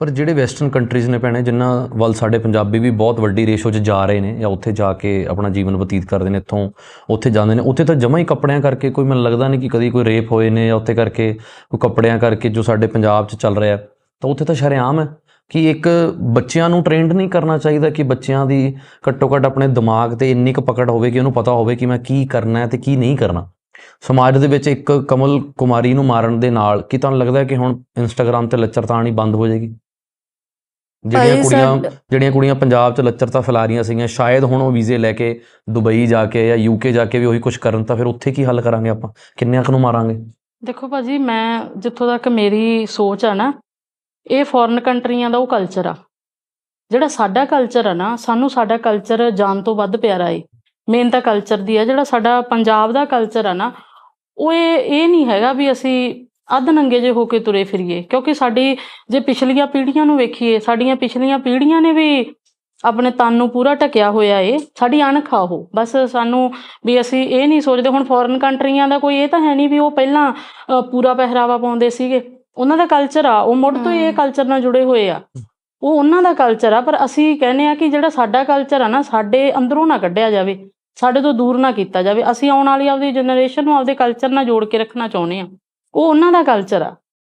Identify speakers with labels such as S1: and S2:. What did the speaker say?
S1: ਪਰ ਜਿਹੜੇ western countries ਨੇ ਭੈਣੇ ਜਿਨ੍ਹਾਂ ਵੱਲ ਸਾਡੇ ਪੰਜਾਬੀ ਵੀ ਬਹੁਤ ਵੱਡੀ ਰੇਸ਼ੋ 'ਚ ਜਾ ਰਹੇ ਨੇ ਜਾਂ ਉੱਥੇ ਜਾ ਕੇ ਆਪਣਾ ਜੀਵਨ ਬਤੀਤ ਕਰਦੇ ਨੇ, ਇੱਥੋਂ ਉੱਥੇ ਜਾਂਦੇ ਨੇ, ਉੱਥੇ ਤਾਂ ਜਮਾ ਹੀ ਕੱਪੜਿਆਂ ਕਰਕੇ ਕੋਈ ਮੈਨੂੰ ਲੱਗਦਾ ਨਹੀਂ ਕਿ ਕਦੀ ਕੋਈ ਰੇਪ ਹੋਏ ਨੇ ਜਾਂ ਉੱਥੇ ਕਰਕੇ ਕੋਈ ਕੱਪੜਿਆਂ ਕਰਕੇ ਜੋ ਸਾਡੇ ਪੰਜਾਬ 'ਚ ਚੱਲ ਰਿਹਾ ਤਾਂ ਉੱਥੇ ਤਾਂ ਸ਼ਰੇਆਮ ਹੈ ਕਿ ਇੱਕ ਬੱਚਿਆਂ ਨੂੰ ਟ੍ਰੇਨਡ ਨਹੀਂ ਕਰਨਾ ਚਾਹੀਦਾ ਕਿ ਬੱਚਿਆਂ ਦੀ ਘੱਟੋ ਘੱਟ ਆਪਣੇ ਦਿਮਾਗ ਤੇ ਇੰਨੀ ਕੁ ਪਕੜ ਹੋਵੇ ਕਿ ਉਹਨੂੰ ਪਤਾ ਹੋਵੇ ਕਿ ਮੈਂ ਕੀ ਕਰਨਾ ਹੈ ਤੇ ਕੀ ਨਹੀਂ ਕਰਨਾ। ਸਮਾਜ ਦੇ ਵਿੱਚ ਇੱਕ ਕਮਲ ਕੁਮਾਰੀ ਨੂੰ ਮਾਰਨ ਦੇ ਨਾਲ ਕੀ ਤੁਹਾਨੂੰ ਲੱਗਦਾ ਕਿ ਹੁਣ ਇੰਸਟਾਗ੍ਰam ਤੇ ਲੱਚਰਤਾ ਆਉਣੀ ਬੰਦ ਹੋ ਜਾਏਗੀ? ਜਿਹੜੀਆਂ ਕੁੜੀਆਂ ਜਿਹੜੀਆਂ ਕੁੜੀਆਂ ਪੰਜਾਬ 'ਚ ਲੱਚਰਤਾ ਫੈਲਾ ਰਹੀਆਂ ਸੀਗੀਆਂ ਸ਼ਾਇਦ ਹੁਣ ਉਹ ਵੀਜ਼ੇ ਲੈ ਕੇ ਦੁਬਈ ਜਾ ਕੇ ਜਾਂ ਯੂਕੇ ਜਾ ਕੇ ਵੀ ਉਹੀ ਕੁਝ ਕਰਨ ਤਾਂ ਫਿਰ ਉੱਥੇ ਕੀ ਹੱਲ ਕਰਾਂਗੇ ਆਪਾਂ? ਕਿੰਨਿਆਂ ਨੂੰ ਮਾਰਾਂਗੇ?
S2: ਦੇਖੋ ਭਾਜੀ ਮੈਂ ਜਿੱਥੋਂ ਤੱਕ ਮੇਰੀ ਸੋਚ ਆ ਨਾ ਇਹ ਫੋਰਨ ਕੰਟਰੀਆਂ ਦਾ ਉਹ ਕਲਚਰ ਆ। ਜਿਹੜਾ ਸਾਡਾ ਕਲਚਰ ਆ ਨਾ ਸਾਨੂੰ ਸਾਡਾ ਕਲਚਰ ਜਾਨ ਤੋਂ ਵੱਧ ਪਿਆਰਾ ਏ। ਮੇਨ ਤਾਂ ਕਲਚਰ ਦੀ ਆ ਜਿਹੜਾ ਸਾਡਾ ਪੰਜਾਬ ਦਾ ਕਲਚਰ ਆ ਨਾ ਉਹ ਇਹ ਨਹੀਂ ਹੈਗਾ ਵੀ ਅਸੀਂ ਅੱਧ ਨੰਗੇ ਜੇ ਹੋ ਕੇ ਤੁਰੇ ਫਿਰੀਏ ਕਿਉਂਕਿ ਸਾਡੀ ਜੇ ਪਿਛਲੀਆਂ ਪੀੜ੍ਹੀਆਂ ਨੂੰ ਵੇਖੀਏ ਸਾਡੀਆਂ ਪਿਛਲੀਆਂ ਪੀੜ੍ਹੀਆਂ ਨੇ ਵੀ ਆਪਣੇ ਤਨ ਨੂੰ ਪੂਰਾ ਢਕਿਆ ਹੋਇਆ ਏ ਸਾਡੀ ਅਣਖ ਆ ਉਹ। ਬਸ ਸਾਨੂੰ ਵੀ ਅਸੀਂ ਇਹ ਨਹੀਂ ਸੋਚਦੇ ਹੁਣ ਫੋਰਨ ਕੰਟਰੀਆਂ ਦਾ ਕੋਈ ਇਹ ਤਾਂ ਹੈ ਨਹੀਂ ਵੀ ਉਹ ਪਹਿਲਾਂ ਪੂਰਾ ਪਹਿਰਾਵਾ ਪਾਉਂਦੇ ਸੀਗੇ। ਉਹਨਾਂ ਦਾ ਕਲਚਰ ਆ ਉਹ ਮੁੱਢ ਤੋਂ ਇਹ ਕਲਚਰ ਨਾਲ ਜੁੜੇ ਹੋਏ ਆ। ਉਹ ਉਹਨਾਂ ਦਾ ਕਲਚਰ ਆ ਪਰ ਅਸੀਂ ਕਹਿੰਦੇ ਆ ਕਿ ਜਿਹੜਾ ਸਾਡਾ ਕਲਚਰ ਆ ਨਾ ਸਾਡੇ ਅੰਦਰੋਂ ਨਾ ਕੱਢਿਆ ਜਾਵੇ ਸਾਡੇ ਤੋਂ ਦੂਰ ਨਾ ਕੀਤਾ ਜਾਵੇ। ਅਸੀਂ ਆਉਣ ਵਾਲੀ ਆਪਦੀ ਜਨਰੇਸ਼ਨ ਨੂੰ ਆਪਦੇ ਕਲਚਰ ਨਾਲ ਜੋੜ ਕੇ ਰੱਖਣਾ ਚਾਹੁੰਦੇ ਆ। ਉਹ ਉਹਨਾਂ ਦਾ ਕਲਚਰ ਆ।